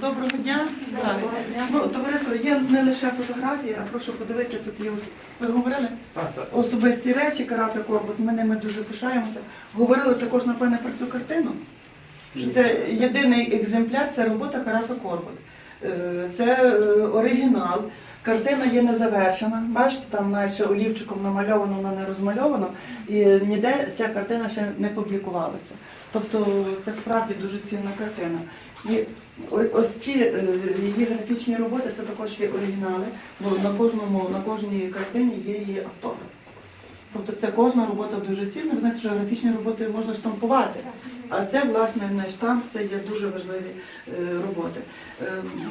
Доброго дня. Так. Ну, товариство, є не лише фотографії, а прошу подивитися, тут є ос- ви говорили особисті речі Карафи Корбут. Ми ними дуже пишаємося. Говорили також, напевне, про цю картину. Що це єдиний екземпляр, це робота Карафи Корбут. Е, Це е, оригінал. Картина є незавершена. Бачите, там навіть ще олівчиком намальовано, вона не розмальовано. І ніде ця картина ще не публікувалася. Тобто це справді дуже цінна картина. І ось ці е, її графічні роботи це також є оригінали, бо на кожному на кожній картині є її автограф. Тобто це кожна робота дуже цінна. Ви знаєте, що графічні роботи можна штампувати. А це, власне, не штамп, це є дуже важливі е, роботи. Е,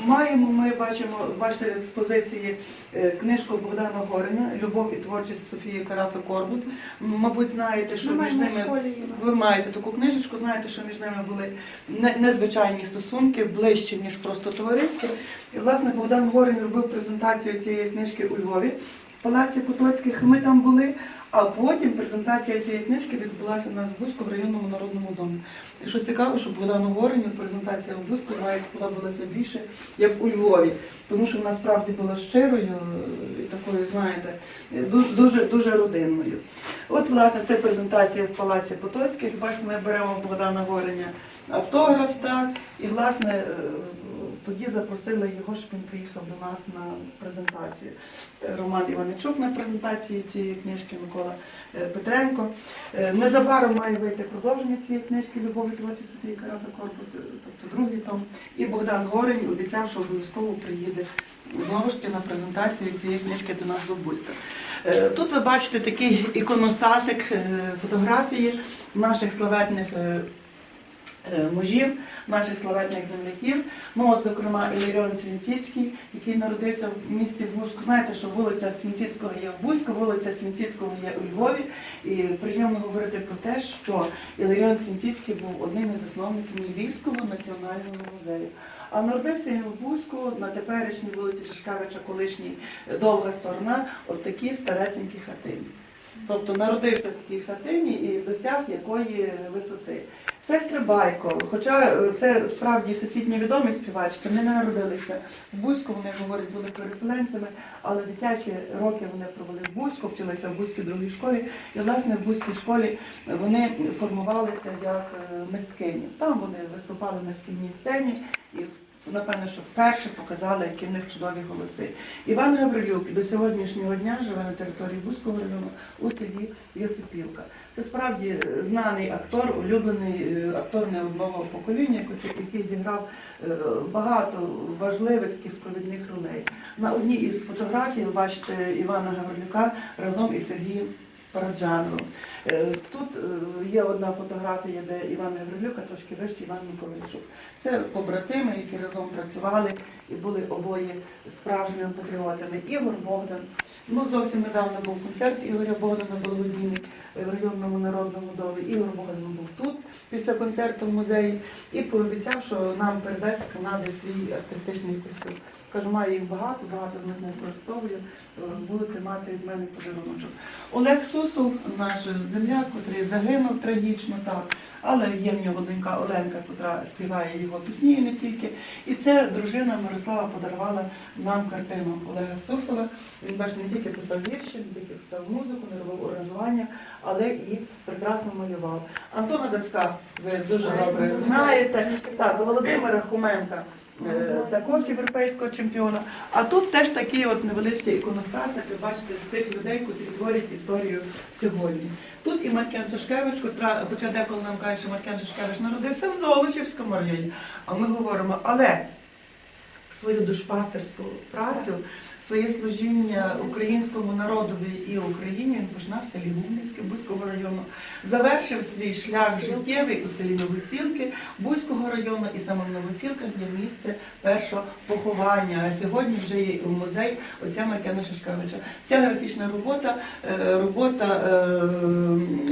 Маємо, ми бачимо, бачите, в експозиції е, книжку Богдана Гореня Любов і творчість Софії Карафи Корбут. Мабуть, знаєте, що Ми між ними ви маєте таку книжечку, знаєте, що між ними були не- незвичайні стосунки, ближчі, ніж просто товариські. І, власне, Богдан Горин робив презентацію цієї книжки у Львові, Палаці Потоцьких. Ми там були. А потім презентація цієї книжки відбулася у нас в Бузьку в районному народному домі. І що цікаво, що Богдану Гореню презентація в Бузьку має сподобалася більше, як у Львові, тому що вона справді була щирою е, і такою, знаєте, е, дуже дуже родинною. От, власне, це презентація в Палаці Потоцьких. Бачите, ми беремо Богдана Гореня автограф, так, і, власне, е, тоді запросили його, щоб він приїхав до нас на презентацію. Роман Іваничук на презентації цієї книжки, Микола е, Петренко. Е, Незабаром має вийти продовження цієї книжки Любові творчість Софії Карафи Корбут, е, тобто другий том. І Богдан Горень обіцяв, що обов'язково приїде знову ж таки на презентацію цієї книжки до нас до Бузька. Е, Тут ви бачите такий іконостасик е, фотографії наших славетних е, е, мужів, наших славетних земляків. Ну, от, зокрема, Іларіон Свінціцький, який народився в місті Бузьку. Знаєте, що вулиця Свінціцького є в Бузьку, вулиця Свінціцького є у Львові. І приємно говорити про те, що Іларіон Свінціцький був одним із засновників Львівського національного музею. А народився він в Бузьку на теперішній вулиці Шишкевича, колишній е, довга сторона, от такі старесенькі хатині. Тобто народився в такій хатині і досяг якої висоти. Сестри Байко, хоча е, це справді всесвітньо відомі співачки, вони не народилися в Бузьку, вони говорять, були переселенцями, але дитячі роки вони провели в Бузьку, вчилися в Бузькій другій школі. І власне в Бузькій школі вони формувалися як е, мисткині. Там вони виступали на шкільній сцені і напевно, що вперше показали, які в них чудові голоси. Іван Гаврилюк до сьогоднішнього дня живе на території Бузького району у селі Йосипівка. Це справді знаний актор, улюблений е, актор не одного покоління, який- зіграв е, багато важливих таких провідних ролей. На одній із фотографій ви бачите Івана Гаврилюка разом із Сергієм Параджановим. Е, Тут є одна фотографія, де Іван Гаврилюк, а трошки вище Іван Миколайчук. Це побратими, які разом працювали і були обоє справжніми патріотами. Ігор Богдан. Ну, зовсім недавно був концерт Ігоря Богдана Благодійний в районному народному домі. Ігор Богдан був тут після концерту в музеї і пообіцяв, що нам передасть з Канади свій артистичний костюм. Кажу, маю їх багато, багато з них не використовую. Будете мати від мене подаруночок. Олег Сусов, наш земляк, котрий загинув трагічно, так, але є в нього донька Оленка, котра співає його пісні і не тільки. І це дружина Мирослава подарувала нам картину Олега Сусова. Він бачите, не тільки писав вірші, не тільки писав музику, не робив оранжування, але і прекрасно малював. Антона Дацька ви дуже добре знаєте. Так, Володимира Хуменка. Е, Також європейського чемпіона. А тут теж такий от невеличкий іконостас, як ви бачите, з тих людей, які творять історію сьогодні. Тут і Маркян Шашкевич, котра, хоча деколи нам кажуть, що Маркян Шашкевич народився в Золочівському районі. А ми говоримо, але свою душпастерську працю, своє служіння українському народові і Україні він починав в селі Бузького району. Завершив свій шлях життєвий у селі Новосілки Бузького району, і саме в Новосілках є місце першого поховання. А сьогодні вже є у музей отця Маркяна Шишкевича. Ця графічна робота, е, робота е,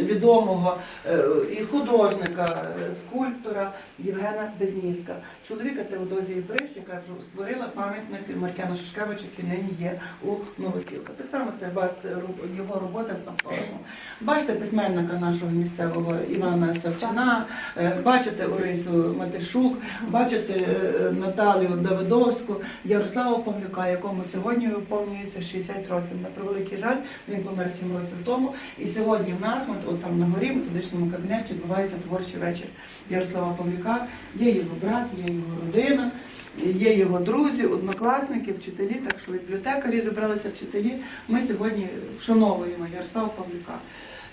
відомого е, і художника, скульптора Євгена Безніска, чоловіка Теодозії Бриш, яка створила пам'ятник Маркяна Шишкевича, який нині є у Новосілках. Так само це бачите його робота з автографом. Бачите письменника нашого місцевого Івана Савчина, е, бачите Орису Матишук, бачите е, Наталію Давидовську, Ярослава Павлюка, якому сьогодні виповнюється 60 років. На превеликий жаль, він помер 7 років тому. І сьогодні в нас, от, от там на горі, в методичному кабінеті, відбувається творчий вечір Ярослава Павлюка. Є його брат, є його родина. Є його друзі, однокласники, вчителі, так що бібліотекарі зібралися вчителі. Ми сьогодні вшановуємо Ярослава Павлюка.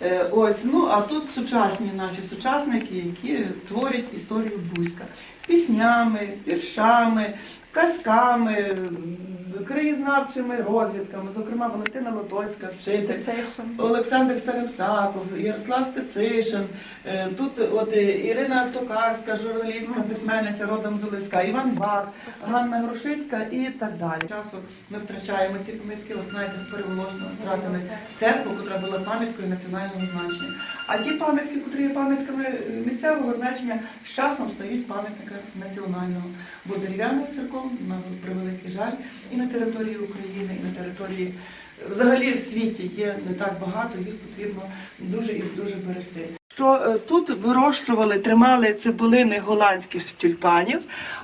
Е, Ось, ну а тут сучасні наші сучасники, які творять історію Бузька піснями, віршами, казками, краєзнавчими розвідками, зокрема Валентина Лотоцька, вчитель. Олександр Серемсаков, Ярослав Стецишин, е, тут от е, Ірина Токарська, журналістка, письменниця родом з Олеська, Іван Бак, Ганна Грушицька і так далі. Часу ми втрачаємо ці пам'ятки, от знаєте, в переголошно втратили церкву, яка була пам'яткою національного значення. А ті пам'ятки, які є пам'ятками місцевого значення, з часом стають пам'ятниками національного. Бо дерев'яних церков, на превеликий жаль, і на території України, і на території взагалі в світі є не так багато, їх потрібно дуже і дуже берегти. Що е, тут вирощували, тримали цибулини голландських тюльпанів,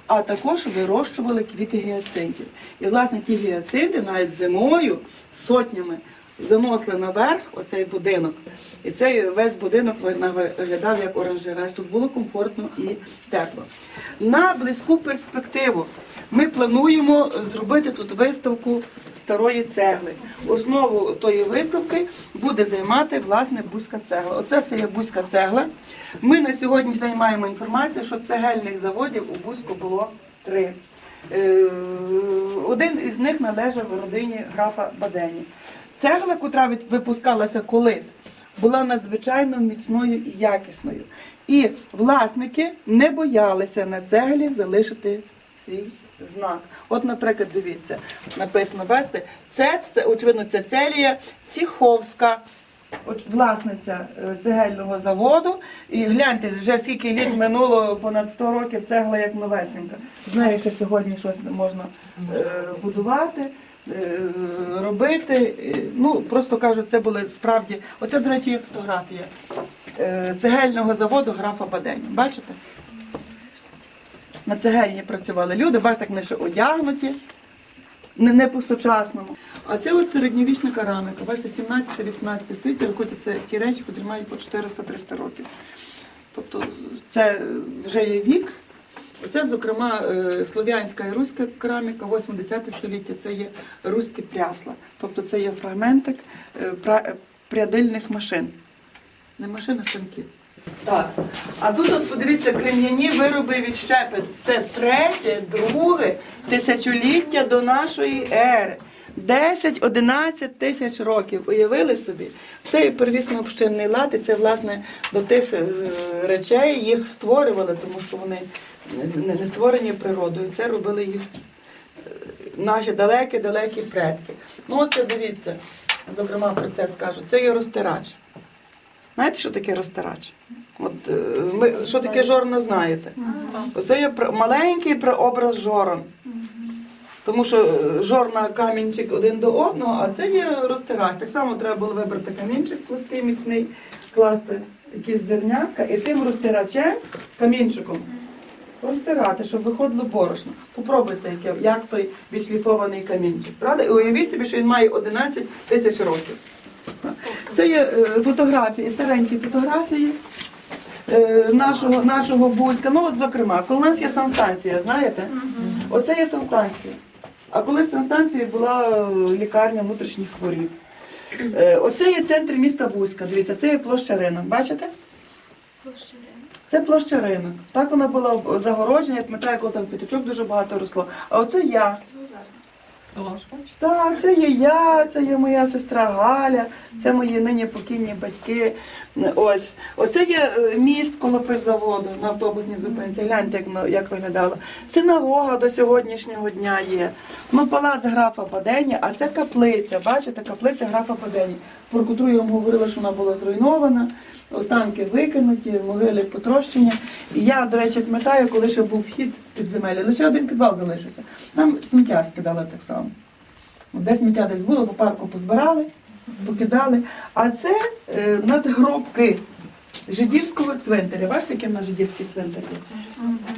а також вирощували квіти гіацинтів. І власне ті гіацинти навіть зимою сотнями заносили наверх оцей будинок. І цей весь будинок виглядав як оранжерея. Тут було комфортно і тепло. На близьку перспективу ми плануємо зробити тут виставку старої цегли. Основу тої виставки буде займати власне бузька цегла. Оце все є бузька цегла. Ми на сьогоднішній день маємо інформацію, що цегельних заводів у Бузьку було три. Е, Один із них належав родині графа Бадені. Цегла, котра випускалася колись, була надзвичайно міцною і якісною. І власники не боялися на цеглі залишити свій знак. От, наприклад, дивіться, написано, бачите, це, це очевидно, це Целія Ціховська. Власниця е, цегельного заводу, і гляньте, вже скільки літ минуло, понад 100 років цегла як новесенька. Знаю, що сьогодні щось можна е, будувати, е, робити. Е, Ну, просто кажу, це були справді. Оце, до речі, є фотографія е, цегельного заводу графа Бадені. Бачите? На цегельні працювали люди, бачите, вони ще одягнуті не, не по-сучасному. А це ось середньовічна кераміка. Бачите, 17-18 століття, рахуйте, це ті речі, які мають по 400-300 років. Тобто це вже є вік. Це, зокрема, е, слов'янська і руська кераміка, 8-10 століття це є руські прясла. Тобто це є фрагментик е, прядильних машин. Не машин, а станків. Так. А тут от подивіться крем'яні вироби від щепет. Це третє, друге тисячоліття до нашої ери. 10-11 тисяч років. Уявили собі? Це і первісно общинний лад, і це власне до тих е, речей їх створювали, тому що вони не- створені природою. Це робили їх е, наші далекі-далекі предки. Ну от це дивіться, зокрема про це скажу. Це є розтирач. Знаєте, що таке розтирач? От е, ми що таке жорно знаєте? Оце є маленький прообраз жорон. Тому що е, жорна камінчик один до одного, а це є розтирач. Так само треба було вибрати камінчик плоский, міцний, класти якісь зернятка і тим розтирачем, камінчиком, розтирати, щоб виходило борошно. Попробуйте, як той відшліфований камінчик. Правда? І уявіть собі, що він має 11 тисяч років. Це є е, фотографії, старенькі фотографії е, нашого, нашого Бузька. Ну, от, зокрема, коли у нас є санстанція, знаєте? Оце є санстанція. А коли в санстанції була е, лікарня внутрішніх хворіб. Е, Оце є центр міста Бузька. Дивіться, це є площа ринок. Бачите? Це площа ринок. Так вона була загороджена, я пам'ятаю, коли там п'ятачок дуже багато росло. А оце я. Так, це є я, це є моя сестра Галя, це мої нині покійні батьки. Ось. Оце є е, міст коло пивзаводу на автобусній зупинці. Гляньте, як, як виглядало. Синагога до сьогоднішнього дня є. Ну, палац графа Бадені, а це каплиця. Бачите, каплиця графа Бадені, про котру я вам говорила, що вона була зруйнована. Останки викинуті, могили потрощені. І я, до речі, пам'ятаю, коли ще був вхід під земель, лише один підвал залишився. Там сміття скидали так само. Де сміття десь було, по парку позбирали, покидали. А це е, надгробки жидівського цвинтаря. Бачите, який в нас жидівський цвинтар є?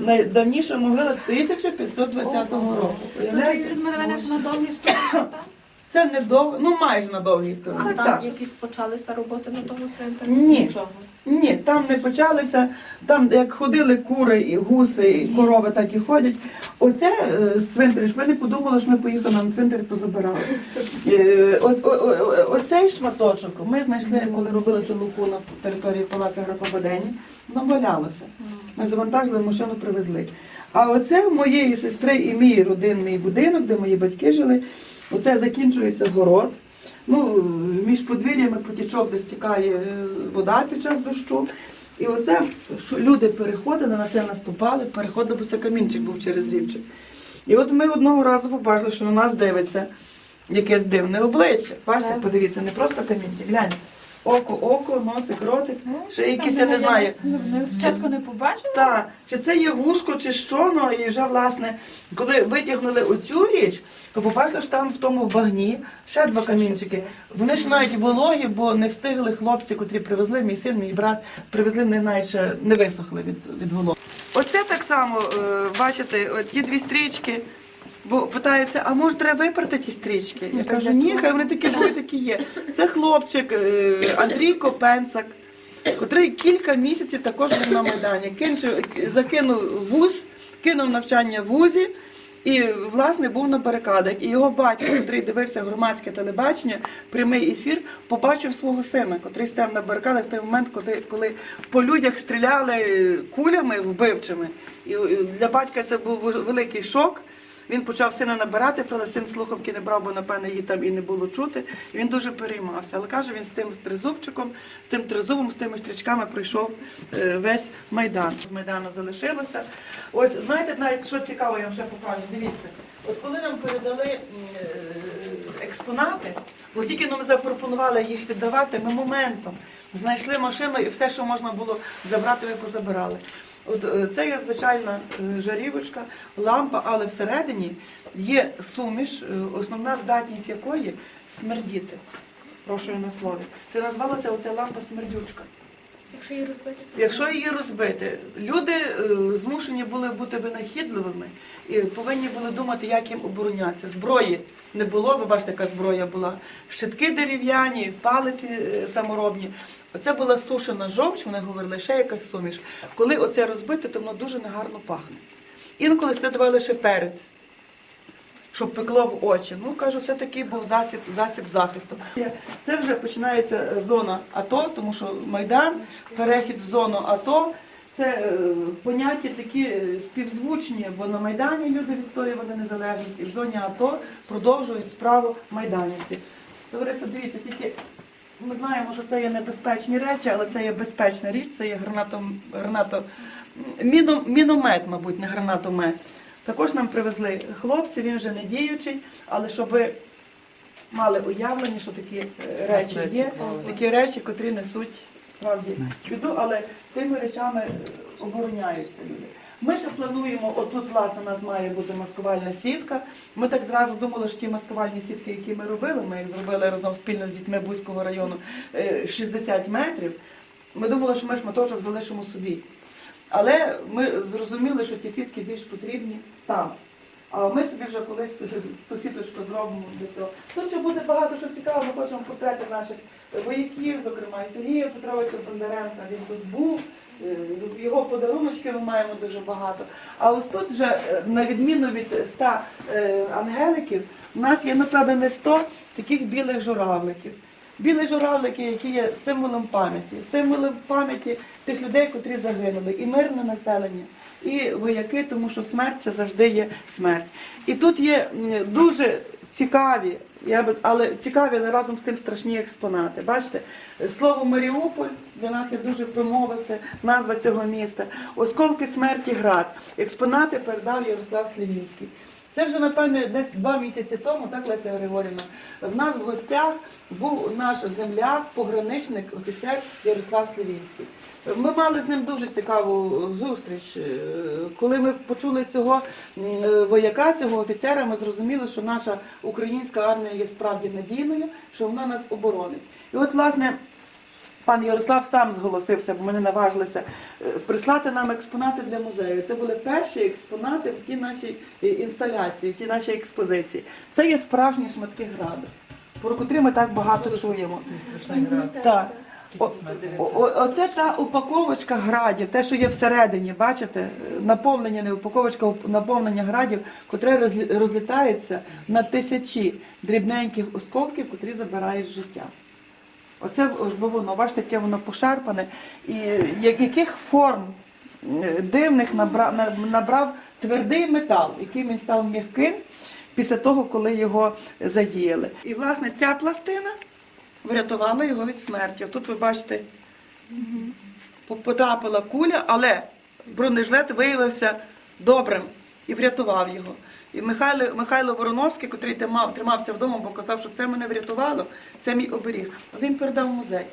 Найдавніша могила 1520 року. Уявляєте? Мене на? Це не довго, ну майже на довгій стороні. А там якісь почалися роботи на тому цвинтарі? Ні. Нічого. Ні, там не почалися. Там як ходили кури, і гуси, і корови, так і ходять. Оце е, з цвинтаря, ми не подумали, що ми поїхали на цвинтар і позабирали. Е, о- о- о- Оцей шматочок ми знайшли, коли робили ту луку на території палацу Грапобадені, нам валялося. Ми завантажили машину, привезли. А оце моєї сестри і мій родинний будинок, де мої батьки жили. Оце закінчується город. Ну, між подвір'ями потічок, де стікає е, вода під час дощу. І оце що люди переходили, на це наступали, переходили, бо це камінчик був через рівчик. І от ми одного разу побачили, що на нас дивиться якесь дивне обличчя. Бачите, подивіться, не просто камінчик, гляньте. Око, око, носик, ротик, ще якісь, я не знаю. Спочатку не побачили. Так, чи це є вушко, чи що, ну і вже власне, коли витягнули оцю річ, то побачили, що там в тому багні ще два камінчики. Вони ж навіть вологі, бо не встигли хлопці, котрі привезли, мій син, мій брат, привезли, не навіть ще не висохли від, від вологи. Оце так само, е, бачите, ті дві стрічки. Бо питається, а може треба випрати ті стрічки? Я кажу, ні, хай вони такі були, такі є. Це хлопчик е, Андрій Копенцак, котрий кілька місяців також був на Майдані. Кинчив, закинув вуз, кинув навчання в вузі і, власне, був на барикадах. І його батько, котрий дивився громадське телебачення, прямий ефір, побачив свого сина, котрий стояв на барикадах в той момент, коли, коли по людях стріляли кулями вбивчими. І для батька це був великий шок. Він почав сина набирати, правда, син слухавки не брав, бо напевно її там і не було чути. І він дуже переймався. Але каже, він з тим з тризубчиком, з тим тризубом, з тими стрічками пройшов е, весь майдан. З майдану залишилося. Ось знаєте, навіть що цікаво, я вам ще покажу. Дивіться, от коли нам передали е, експонати, бо тільки нам запропонували їх віддавати, ми моментом знайшли машину і все, що можна було забрати, ми позабирали. От е, це є звичайна е, жарівочка, лампа, але всередині є суміш, е, основна здатність якої смердіти. Прошу на слові. Це назвалася оця лампа смердючка. Якщо її розбити, то Якщо її розбити, люди змушені були бути винахідливими і повинні були думати, як їм оборонятися. Зброї не було, ви бачите, яка зброя була. Щитки дерев'яні, палиці саморобні. Оце була сушена жовч, вони говорили, ще якась суміш. Коли оце розбите, то воно дуже негарно пахне. Інколи це давали ще перець. Щоб пекло в очі. Ну кажу, це такий був засіб, засіб захисту. Це вже починається зона АТО, тому що Майдан, перехід в зону АТО. Це е, поняття такі е, співзвучні, бо на Майдані люди відстоювали незалежність, і в зоні АТО продовжують справу майданівців. Товариство, дивіться, тільки ми знаємо, що це є небезпечні речі, але це є безпечна річ, це є гранатом, гранато, міно, міномет, мабуть, не гранатомет. Також нам привезли хлопці, він вже не діючий, але щоб мали уявлення, що такі е, речі є, такі речі, котрі несуть справді біду, але тими речами е, обороняються люди. Ми ще плануємо, отут, власне, у нас має бути маскувальна сітка. Ми так зразу думали, що ті маскувальні сітки, які ми робили, ми їх зробили разом спільно з дітьми Бузького району е, 60 метрів. Ми думали, що ми шматочок залишимо собі. Але ми зрозуміли, що ті сітки більш потрібні там. А ми собі вже колись ту сіточку зробимо для цього. Тут ще буде багато що цікавого. Ми хочемо портрети наших вояків, зокрема і Сергія Петровича Бондаренка. Він тут був. Е, Його подаруночки ми маємо дуже багато. А ось тут вже, е, на відміну від 100 е, ангеликів, у нас є, направда, не 100 таких білих журавликів. Білі журавлики, які є символом пам'яті, символом пам'яті тих людей, котрі загинули, і мирне населення, і вояки, тому що смерть це завжди є смерть. І тут є дуже цікаві Я би, але цікаві, але разом з тим страшні експонати. Бачите, слово Маріуполь для нас є дуже промовисте, назва цього міста. Осколки смерті град. Експонати передав Ярослав Слівінський. Це вже, напевне, десь два місяці тому, так, Леся Григорівна, в нас в гостях був наш земляк, пограничник, офіцер Ярослав Слівінський. Ми мали з ним дуже цікаву зустріч. Е, Коли ми почули цього е, вояка, цього офіцера, ми зрозуміли, що наша українська армія є справді надійною, що вона нас оборонить. І от, власне, Пан Ярослав сам зголосився, бо ми наважилися е, прислати нам експонати для музею. Це були перші експонати в тій нашій е, інсталяції, в тій нашій експозиції. Це є справжні шматки граду, про котрі ми так багато чуємо. Так. О, о- о- оце та упаковочка градів, те, що є всередині, бачите, е, наповнення, не упаковочка, наповнення градів, котре розлітається на тисячі дрібненьких осколків, котрі забирають життя. Оце ж бо воно, бачите, яке воно пошарпане, і яких форм е, дивних набрав, набрав твердий метал, яким він став м'яким після того, коли його задіяли. І, власне, ця пластина врятувала його від смерті. Тут ви бачите, потрапила куля, але бронежилет виявився добрим і врятував його. І Михайло, Михайло Вороновський, котрий тримав, тримався вдома, бо казав, що це мене врятувало, це мій оберіг. Він передав музей.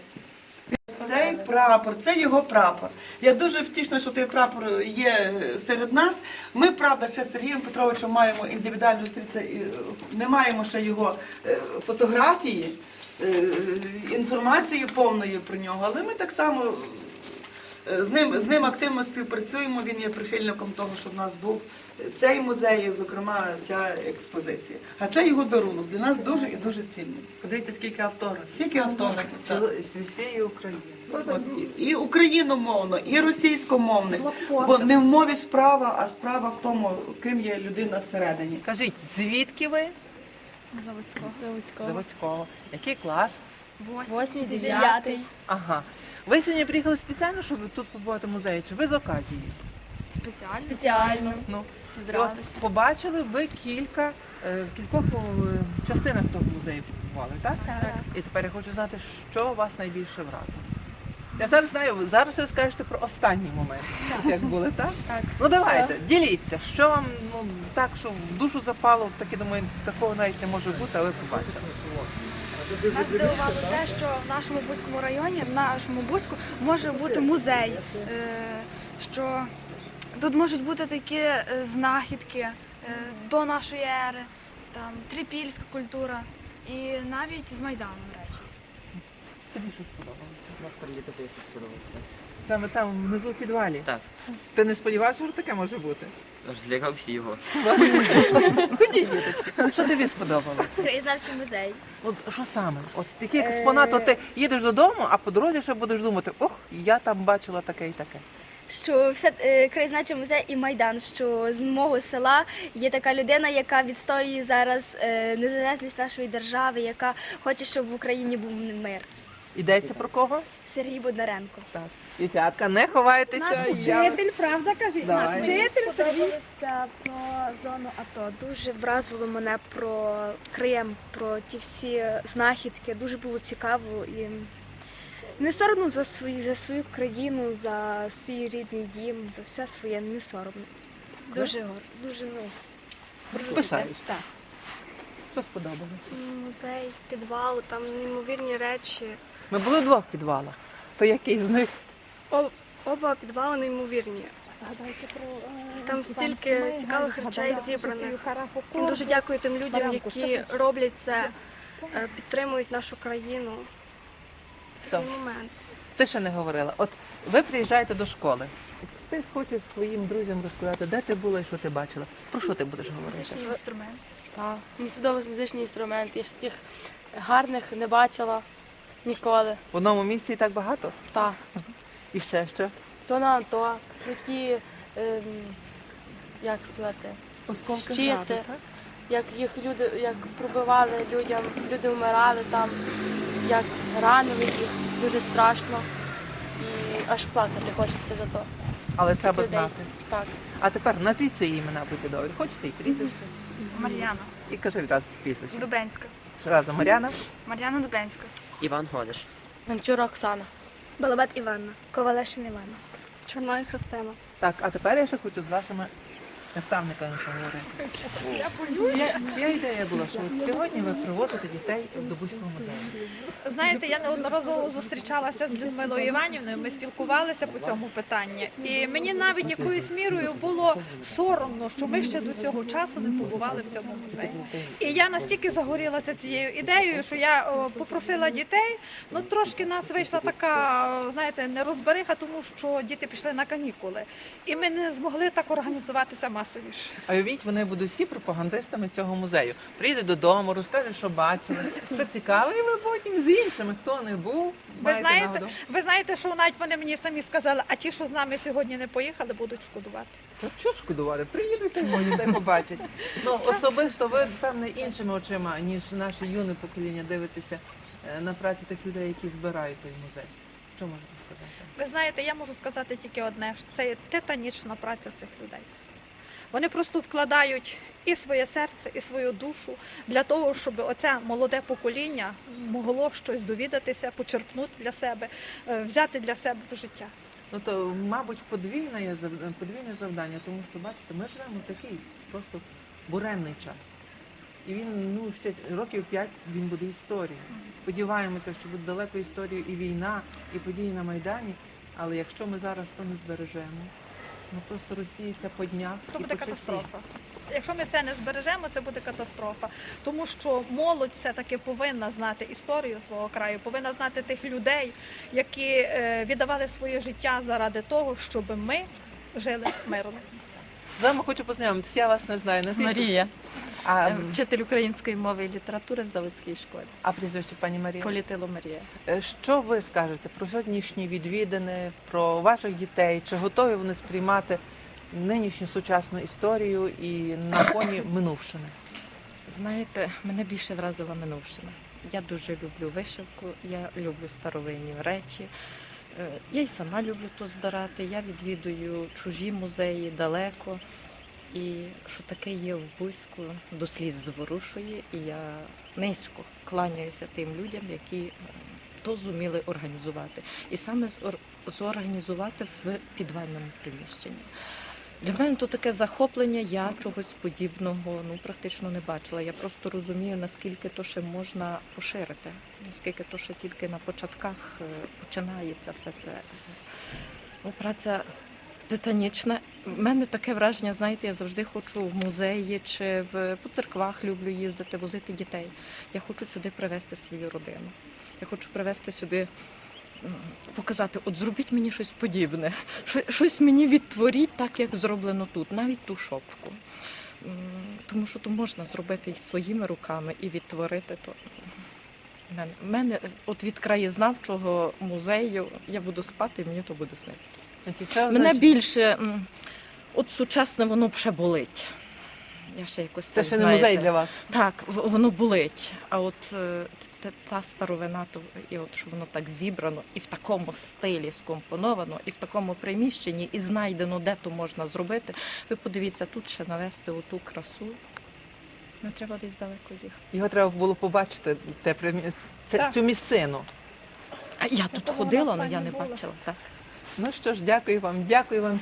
Цей прапор, це його прапор. Я дуже втішна, що той прапор є серед нас. Ми, правда, ще з Сергієм Петровичем маємо індивідуальну зустріч, і, е, не маємо ще його е, фотографії, е, інформації повної про нього, але ми так само з ним, з ним активно співпрацюємо. Він є прихильником того, щоб в нас був цей музей, і, зокрема, ця експозиція. А це його дарунок для нас дуже і дуже цінний. Подивіться, скільки автографів. Скільки. Ціло- Зі всієї України. От, і- україномовно, і російськомовних. Бо не в мові справа, а справа в тому, ким є людина всередині. Кажіть, звідки ви? Заводського. Заводського. Який клас? Восьмий, дев'ятий. Ага. Ви сьогодні приїхали спеціально, щоб тут побувати в музеї, чи ви з оказії? Спеціально. Спеціально. Ну, і от Зібралися. побачили ви кілька, е, в кількох е, частинах того музею побували, так? Так. І тепер я хочу знати, що вас найбільше вразило. Я зараз знаю, зараз ви скажете про останній момент, як були, так? Так. Ну давайте, діліться, що вам ну, так, що в душу запало, так і думаю, такого навіть не може бути, але побачили. Нас здивувало те, що в нашому Бузькому районі, в нашому Бузьку, може бути музей. Е, Що тут можуть бути такі е, знахідки е, до нашої ери, там трипільська культура і навіть з Майдану речі. Тобі що сподобалося? Саме там внизу в підвалі. Так. Ти не сподівався, що таке може бути? Злякався його. Ходіть, діточки. Що тобі сподобалося? Краєзнавчий музей. От що саме? От який експонат, от ти їдеш додому, а по дорозі ще будеш думати, ох, я там бачила таке і таке. що все е, краєзнавчий музей і майдан, що з мого села є така людина, яка відстоює зараз е, незалежність нашої держави, яка хоче, щоб в Україні був мир. Йдеться про кого? Сергій Боднаренко. Так. Дівчатка, не ховайтеся. я- правда, кажіть? Давай. вчитель Сподобалося про зону АТО. Дуже вразило мене про Крим, про ті всі знахідки. Дуже було цікаво і не соромно за свою за свою країну, за свій рідний дім, за все своє не соромно. Дуже гор, дуже ну. Пишаєшся. так. Що сподобалося? Музей, підвал, там неймовірні речі. Ми були в двох підвалах. То який з них? О- Оба підвали неймовірні. Згадайте про Там стільки цікавих речей зібраних. І дуже дякую тим людям, які роблять це, е, підтримують нашу країну. Такий момент. Ти ще не говорила. От ви приїжджаєте до школи. Ти хочеш своїм друзям розказати, де ти була і що ти бачила. Про що ти будеш говорити? Музичний інструмент. Так, мені сподобався музичний інструмент. Я ж таких гарних не бачила ніколи. В одному місці і так багато? Так. І ще що? Зона АТО, які, ем, як сказати, Осколки Щити. граду, так? як їх люди, як пробивали людям, люди вмирали там, як ранили їх, дуже страшно. І аж плакати хочеться за то. Але треба людей. знати. Так. А тепер назвіть свої імена, будьте добрі. Хочете і прізвище? Мар'яна І кажи відразу з прізвища. Дубенська. разом. Мар'яна? Мар'яна Дубенська. Іван Годиш. Гончура Оксана. Балабат Іванна. Ковалешин Іванна. Чорної Христина. Так, а тепер я ще хочу з вашими наставниками поговорити. Чия, чия ідея була, що от сьогодні ви привозите дітей до Бузького музею? Знаєте, я неодноразово зустрічалася з Людмилою Іванівною. Ми спілкувалися по цьому питанні, і мені навіть якоюсь мірою було соромно, що ми ще до цього часу не побували в цьому музеї. І я настільки загорілася цією ідеєю, що я попросила дітей. Ну трошки нас вийшла така, знаєте, нерозбериха, тому що діти пішли на канікули, і ми не змогли так організуватися масовіше. А уявіть, вони будуть всі пропагандистами цього музею. Приїдуть додому, розкажуть, що бачили. Це цікаво, і ви потім з іншими, хто не був, Ви маєте знаєте, нагоду. ви знаєте, що навіть вони мені самі сказали, а ті, що з нами сьогодні не поїхали, будуть шкодувати. Та чого шкодувати? Приїдуть і мої дітей побачать. Ну особисто ви певне іншими очима, ніж наше юне покоління, дивитеся е, на працю тих людей, які збирають той музей. Що можете сказати? Ви знаєте, я можу сказати тільки одне: що це є титанічна праця цих людей. Вони просто вкладають і своє серце, і свою душу для того, щоб оце молоде покоління могло щось довідатися, почерпнути для себе, е, взяти для себе в життя. Ну то, мабуть, подвійне подвійне завдання, тому що бачите, ми живемо в такий просто буремний час. І він ну ще років п'ять він буде історією. Сподіваємося, що буде далеко історією і війна, і події на Майдані. Але якщо ми зараз то не збережемо, ну просто розсіється по днях Це буде катастрофа. Якщо ми це не збережемо, це буде катастрофа. Тому що молодь все-таки повинна знати історію свого краю, повинна знати тих людей, які е, віддавали своє життя заради того, щоб ми жили мирно. З вами хочу познайомитися, я вас не знаю. Назвіть. Марія, А, е, вчитель української мови і літератури в заводській школі. а прізвище пані Марія? Політило Марія. Е, Що ви скажете про сьогоднішні відвідини, про ваших дітей? Чи готові вони сприймати нинішню сучасну історію і на фоні минувшини? Знаєте, мене більше вразила минувшина. Я дуже люблю вишивку, я люблю старовинні речі. Е, Я й сама люблю то збирати. Я відвідую чужі музеї далеко. І що таке є в Бузьку, до сліз зворушує. І я низько кланяюся тим людям, які то зуміли організувати. І саме зор- зорганізувати в підвальному приміщенні. Для мене то таке захоплення, я чогось подібного ну, практично не бачила. Я просто розумію, наскільки то ще можна поширити, наскільки то ще тільки на початках е, починається все це. Ну, праця титанічна. У мене таке враження, знаєте, я завжди хочу в музеї чи в, по церквах люблю їздити, возити дітей. Я хочу сюди привезти свою родину. Я хочу привезти сюди показати, от зробіть мені щось подібне, щось мені відтворіть так, як зроблено тут, навіть ту шопку. Тому що то можна зробити і своїми руками, і відтворити то. Мене, мене от від краєзнавчого музею я буду спати, і мені то буде снитися. Мене більше м, от сучасне воно ще болить. Я ще якось це так, ще не знаєте, музей для вас. так, в- воно болить. А от е, т- та старовина, то і от що воно так зібрано, і в такому стилі скомпоновано, і в такому приміщенні, і знайдено, де то можна зробити. Ви подивіться, тут ще навести оту красу. Не треба десь далеко їхати. Його треба було побачити, те, примі- це, Так. цю місцину. А я тут ходила, але я не була. бачила. Так. Ну що ж, дякую вам, дякую вам